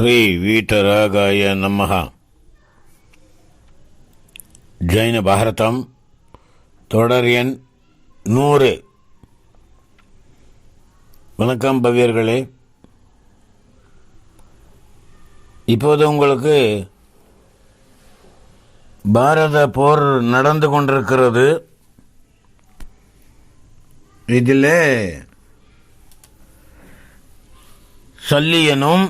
ஸ்ரீ వీతరాగాయ నమ. ஜைன பாரதம் தொடர் எண் நூறு வணக்கம் பவியர்களே இப்போது உங்களுக்கு பாரத போர் நடந்து கொண்டிருக்கிறது. இதில் சல்லியனும்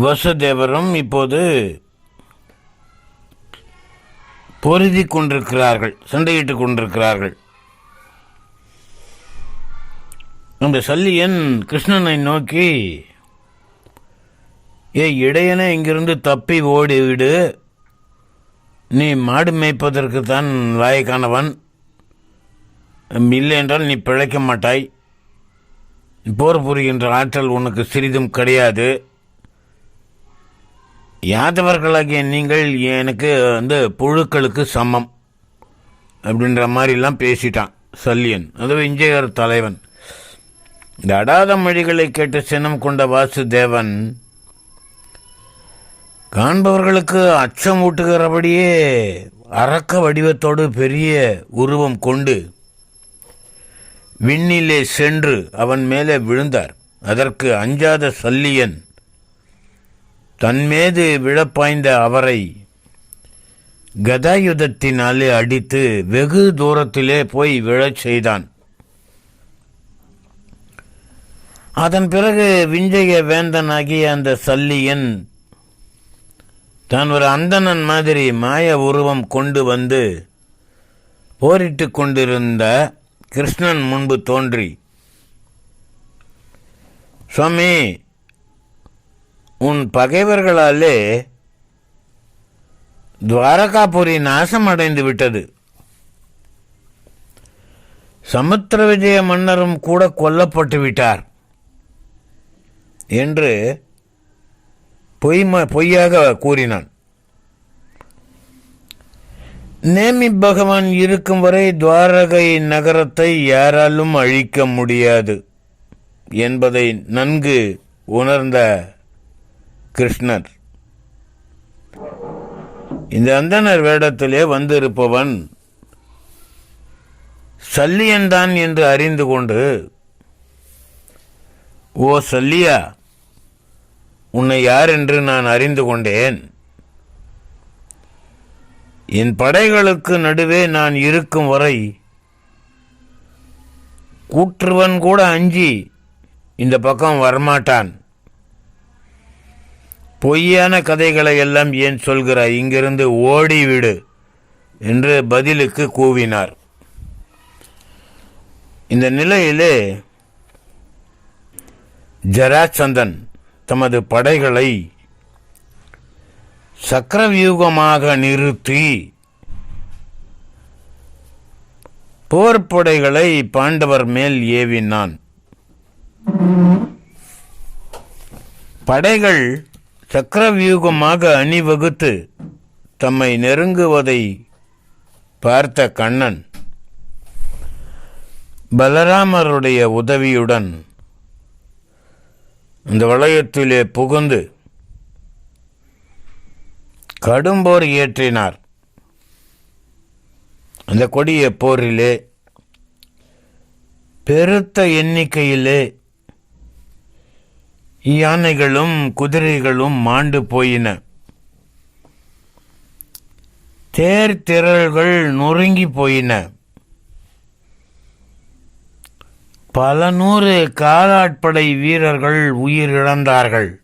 வசுதேவரும் இப்போது பொருதி கொண்டிருக்கிறார்கள் சண்டையிட்டுக் கொண்டிருக்கிறார்கள். அந்த சல்லியன் கிருஷ்ணனை நோக்கி ஏ இடையனே இங்கிருந்து தப்பி ஓடிவிடு நீ மாடு மேய்ப்பதற்கு தான் லாயக்கானவன் இல்லை என்றால் நீ பிழைக்க மாட்டாய். போர் புரிகின்ற ஆற்றல் உனக்கு சிறிதும் கிடையாது. யாதவர்களாகிய நீங்கள் எனக்கு வந்து புழுக்களுக்கு சமம் அப்படின்ற மாதிரிலாம் பேசிட்டான் சல்லியன். அதுவும் இஞ்சையர் தலைவன். இந்த அடாத மொழிகளை கேட்டு சினம் கொண்ட வாசுதேவன் காண்பவர்களுக்கு அச்சம் ஊட்டுகிறபடியே அரக்க வடிவத்தோடு பெரிய உருவம் கொண்டு விண்ணிலே சென்று அவன் மேலே விழுந்தார். அதற்கு அஞ்சாத சல்லியன் தன்மீது விழப்பாய்ந்த அவரை கதாயுதத்தினாலே அடித்து வெகு தூரத்திலே போய் விழச் செய்தான். அதன் பிறகு விஞ்சய வேந்தனாகிய அந்த சல்லியன் தான் ஒரு அந்தணன் மாதிரி மாய உருவம் கொண்டு வந்து போரிட்டு கொண்டிருந்த கிருஷ்ணன் முன்பு தோன்றி சுவாமி உன் பகைவர்களாலே துவாரகாபுரி நாசம் அடைந்து விட்டது. சமுத்திர விஜய மன்னரும் கூட கொல்லப்பட்டு விட்டார் என்று பொய்ம பொய்யாக கூறினான். நேமி பகவான் இருக்கும் வரை துவாரகை நகரத்தை யாராலும் அழிக்க முடியாது என்பதை நன்கு உணர்ந்த கிருஷ்ணர். இந்த அந்தனர் வேடத்திலே வந்திருப்பவன் சல்லியன்தான் என்று அறிந்து கொண்டு ஓ சல்லியா உன்னை யார் என்று நான் அறிந்து கொண்டேன். என் படைகளுக்கு நடுவே நான் இருக்கும் வரை கூற்றுவன் கூட அஞ்சி இந்த பக்கம் வரமாட்டான். பொய்யான கதைகளை எல்லாம் ஏன் சொல்கிறாய்? இங்கிருந்து ஓடிவிடு என்று பதிலுக்கு கூவினார். இந்த நிலையிலே ஜராச்சந்தன் தமது படைகளை சக்கரவியூகமாக நிறுத்தி போர்ப்படைகளை பாண்டவர் மேல் ஏவினான். படைகள் சக்கரவியூகமாக அணிவகுத்து தம்மை நெருங்குவதை பார்த்த கண்ணன் பலராமருடைய உதவியுடன் அந்த வளையத்திலே புகுந்து கடும்போர் இயற்றினார் அந்த கொடிய போரிலே பெருத்த எண்ணிக்கையிலே யானைகளும் குதிரைகளும் மாண்டு போயின. தேர் திரள்கள் நொறுங்கி போயின. பல நூறு காலாட்படை வீரர்கள் உயிரிழந்தார்கள்.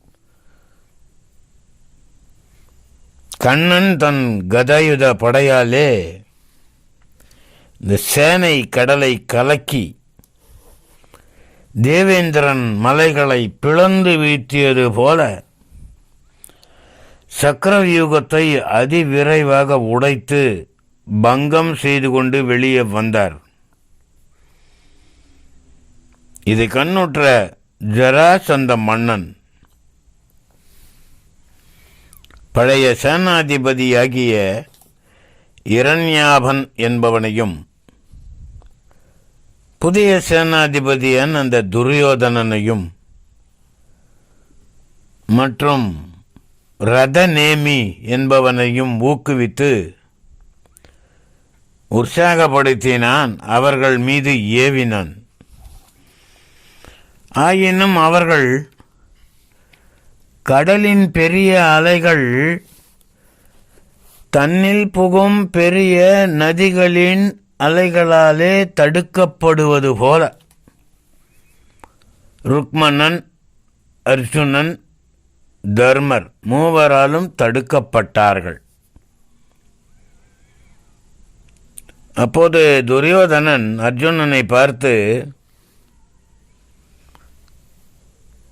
கண்ணன் தன் கதாயுத படையாலே இந்த சேனை கடலை கலக்கி தேவேந்திரன் மலைகளை பிளந்து வீழ்த்தியது போல சக்கரவியூகத்தை அதிவிரைவாக உடைத்து பங்கம் செய்து கொண்டு வெளியே வந்தார். இது கண்ணுற்ற ஜராசந்த மன்னன். பழைய சேனாதிபதியாகிய இரண்யாபன் என்பவனையும் புதிய சேனாதிபதியன் அந்த துரியோதனனையும் மற்றும் ரதநேமி என்பவனையும் ஊக்குவித்து உற்சாகப்படுத்தினான் அவர்கள் மீது ஏவினான். ஆயினும் அவர்கள் கடலின் பெரிய அலைகள் தன்னில் புகும் பெரிய நதிகளின் அலைகளாலே தடுக்கப்படுவது போல. ருக்மணன் அர்ஜுனன் தர்மர் மூவராலும் தடுக்கப்பட்டார்கள். அப்போது துரியோதனன் அர்ஜுனனை பார்த்து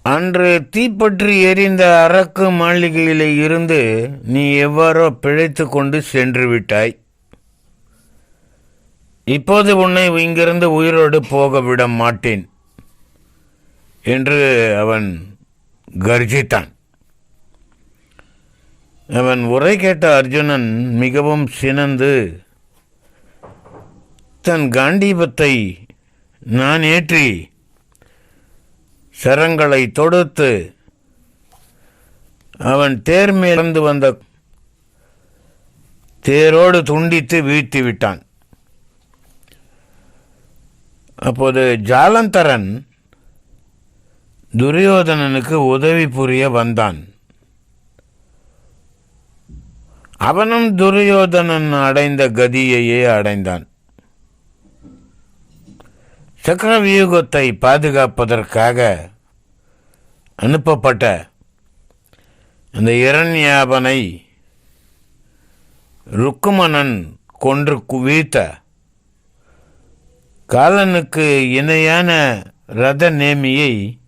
அன்று தீப்பற்றி எரிந்த அரக்கு மாளிகையிலே இருந்து நீ எவ்வாறோ பிழைத்து கொண்டு சென்று விட்டாய். இப்போது உன்னை இங்கிருந்து உயிரோடு போக விட மாட்டேன் என்று அவன் கர்ஜித்தான். அவன் உரை கேட்ட அர்ஜுனன் மிகவும் சினந்து தன் காண்டீபத்தை நான் ஏற்றி சரங்களை தொடுத்து அவன் தேர் மேலிருந்து வந்த தேரோடு துண்டித்து வீழ்த்தி விட்டான். அப்போது ஜாலந்தரன் துரியோதனனுக்கு உதவி புரிய வந்தான். அவனும் துரியோதனன் அடைந்த கதியையே அடைந்தான். சக்கரவியூகத்தை பாதுகாப்பதற்காக அனுப்பப்பட்ட அந்த இரண்யாபனை ருக்குமணன் கொன்று குவித்த காலனுக்கு இணையான ரத நேமியை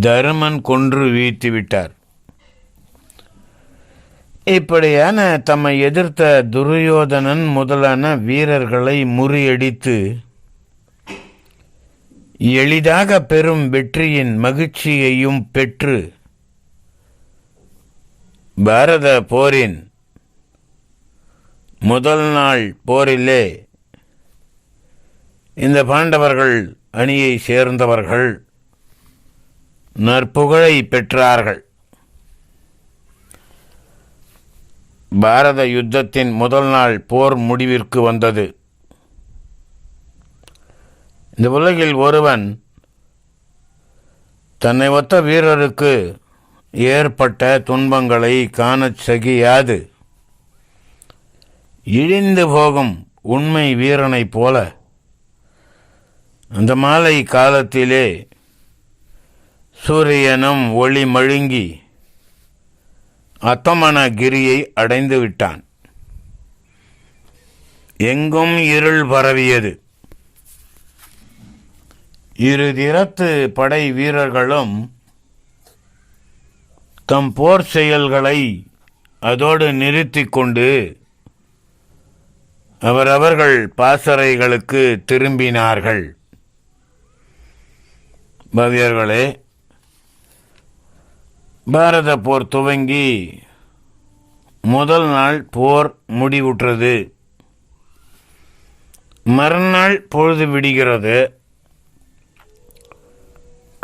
தருமன் கொன்று வீழ்த்தி விட்டார். இப்படியான தம்மை எதிர்த்த துரியோதனன் முதலான வீரர்களை முறியடித்து எளிதாக பெறும் வெற்றியின் மகிழ்ச்சியையும் பெற்று பாரத போரின் முதல் நாள் போரிலே இந்த பாண்டவர்கள் அணியை சேர்ந்தவர்கள் நற்புகழை பெற்றார்கள். பாரத யுத்தத்தின் முதல் நாள் போர் முடிவிற்கு வந்தது. இந்த உலகில் ஒருவன் தன்னை ஒத்த வீரருக்கு ஏற்பட்ட துன்பங்களை காணச் சகியாது. இழிந்து போகும் உண்மை வீரனைப் போல அந்த மாலை காலத்திலே சூரியனும் ஒளி மழுங்கி அத்தமனகிரியை அடைந்து விட்டான். எங்கும் இருள் பரவியது. இரு திறத்து படை வீரர்களும் தம் போர் செயல்களை அதோடு நிறுத்தி கொண்டு அவரவர்கள் பாசறைகளுக்கு திரும்பினார்கள். பவியர்களே பாரத போர் துவங்கி முதல் நாள் போர் முடிவுற்றது. மறுநாள் பொழுது விடுகிறது.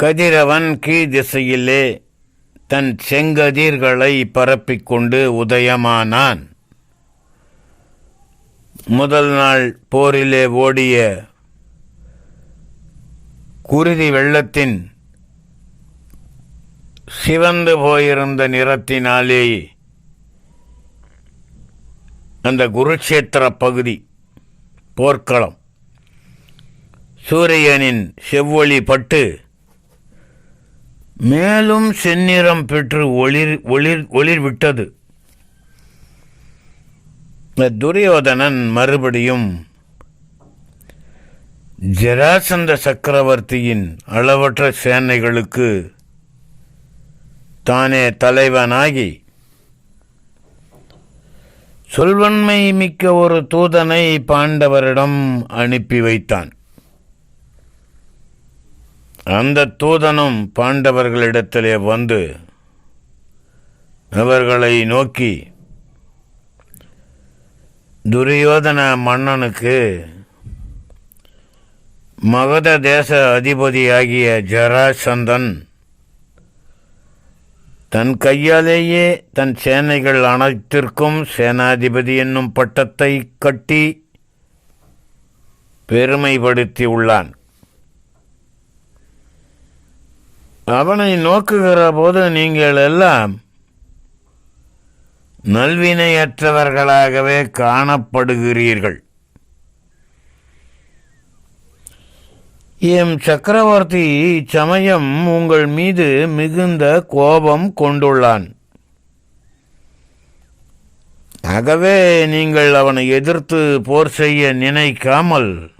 கதிரவன் கீழ் திசையிலே தன் செங்கதிர்களை பரப்பிக்கொண்டு உதயமானான். முதல் நாள் போரிலே ஓடிய குருதி வெள்ளத்தின் சிவந்து போயிருந்த நிறத்தினாலே அந்த குருட்சேத்திர பகுதி போர்க்களம். சூரியனின் செவ்வொளி பட்டு மேலும் செந்நிறம் பெற்று ஒளிர் ஒளிர் ஒளிர் விட்டது துரியோதனன் மறுபடியும் ஜராசந்த சக்கரவர்த்தியின் அளவற்ற சேனைகளுக்கு தானே தலைவனாகி சொல்வன்மை மிக்க ஒரு தூதனை பாண்டவரிடம் அனுப்பி வைத்தான். அந்த தூதனும் பாண்டவர்களிடத்திலே வந்து அவர்களை நோக்கி துரியோதன மன்னனுக்கு மகத தேச அதிபதியாகிய ஜராசந்தன் தன் கையாலேயே தன் சேனைகள் அனைத்திற்கும் சேனாதிபதி என்னும் பட்டத்தை கட்டி பெருமைப்படுத்தி உள்ளான் அவனை நோக்குகிற போது நீங்கள் எல்லாம் நல்வினையற்றவர்களாகவே காணப்படுகிறீர்கள். எம் சக்கரவர்த்தி இச்சமயம் உங்கள் மீது மிகுந்த கோபம் கொண்டுள்ளான். ஆகவே நீங்கள் அவனை எதிர்த்து போர் செய்ய நினைக்காமல்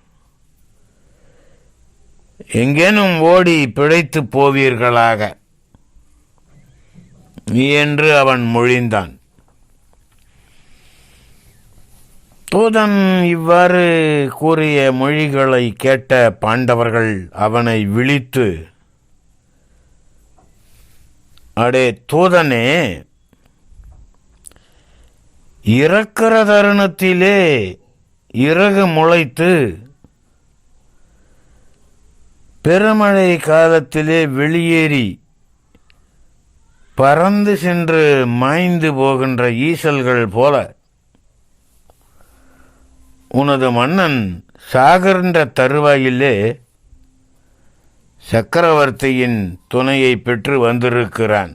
எங்கேனும் ஓடி பிழைத்து போவீர்களாக? என்று அவன் மொழிந்தான். தூதன் இவ்வாறு கூறிய மொழிகளை கேட்ட பாண்டவர்கள் அவனை விழித்து அடே தூதனே இறக்கிற தருணத்திலே இறகு முளைத்து பெருமழை காலத்திலே வெளியேறி பறந்து சென்று மாய்ந்து போகின்ற ஈசல்கள் போல உனது மன்னன் சாகர்ன்ற தருவாயிலே சக்கரவர்த்தியின் துணையை பெற்று வந்திருக்கிறான்.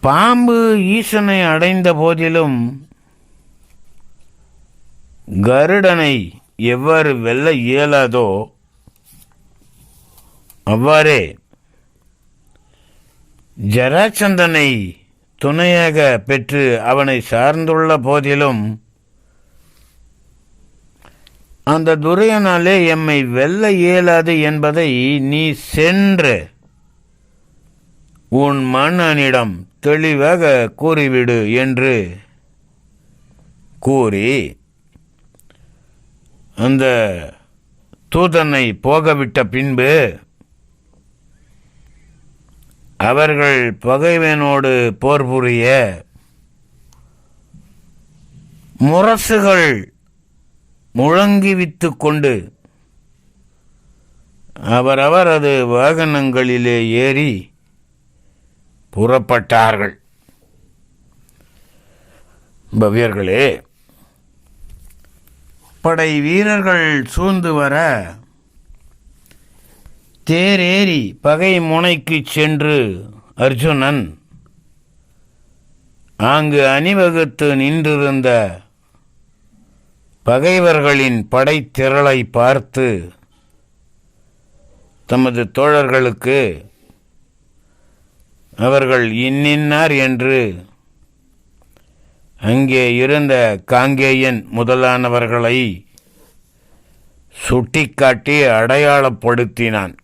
பாம்பு ஈசனை அடைந்த போதிலும் கருடனை எவ்வாறு வெல்ல இயலாதோ அவ்வாறே ஜராச்சந்தனை துணையாக பெற்று அவனை சார்ந்துள்ள போதிலும் அந்த துரையனாலே எம்மை வெல்ல இயலாது என்பதை நீ சென்று உன் மன்னனிடம் தெளிவாக கூறிவிடு என்று கூறி அந்த தூதனை போகவிட்ட பின்பு அவர்கள் பகைவனோடு போர் புரிய முரசுகள் முழங்கிவித்து கொண்டு அவரவரது வாகனங்களிலே ஏறி புறப்பட்டார்கள். பவ்யர்களே படை வீரர்கள் சூழ்ந்து வர தேரேறி பகை முனைக்குச் சென்று அர்ஜுனன் அங்கு அணிவகுத்து நின்றிருந்த பகைவர்களின் படைத்திரளை பார்த்து தமது தோழர்களுக்கு அவர்கள் இன்னின்னார் என்று அங்கே இருந்த காங்கேயன் முதலானவர்களை சுட்டிக்காட்டி அடையாளப்படுத்தினான்.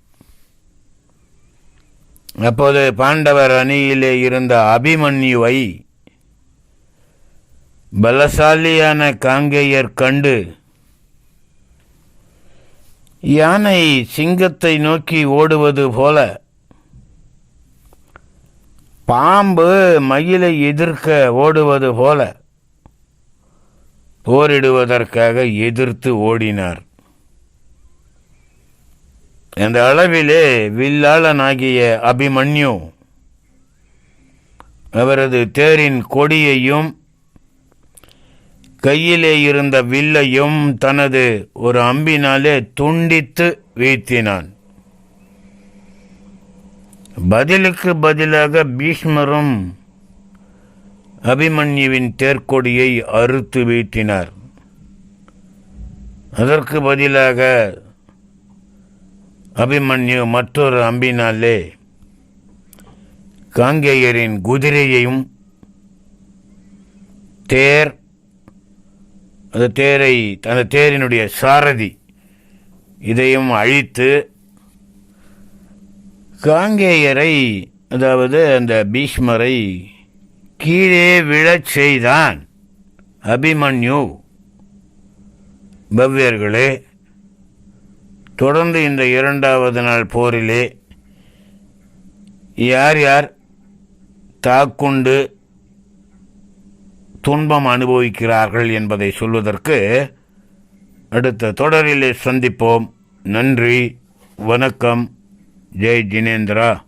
அப்போது பாண்டவர் அணியிலே இருந்த அபிமன்யுவை பலசாலியான காங்கேயர் கண்டு யானை சிங்கத்தை நோக்கி ஓடுவது போல பாம்பு மயிலை எதிர்க்க ஓடுவது போல போரிடுவதற்காக எதிர்த்து ஓடினார். என்ற அளவிலே வில்லாளனாகிய அபிமன்யு அவரது தேரின் கொடியையும் கையிலே இருந்த வில்லையும் தனது ஒரு அம்பினாலே துண்டித்து வீழ்த்தினான். பதிலுக்கு பதிலாக பீஷ்மரும் அபிமன்யுவின் தேர்க்கொடியை அறுத்து வீழ்த்தினார். அதற்கு பதிலாக அபிமன்யு மற்றொரு அம்பினாலே காங்கேயரின் குதிரையையும் தேர் அந்த தேரை அந்த தேரினுடைய சாரதி இதையும் அழித்து காங்கேயரை அதாவது அந்த பீஷ்மரை கீழே விழச் செய்தான் அபிமன்யு. பவ்யர்களே தொடர்ந்து இந்த இரண்டாவது நாள் போரிலே யார் யார் தாக்குண்டு துன்பம் அனுபவிக்கிறார்கள் என்பதை சொல்வதற்கு அடுத்த தொடரிலே சந்திப்போம். நன்றி வணக்கம். ஜெய் ஜினேந்திரா.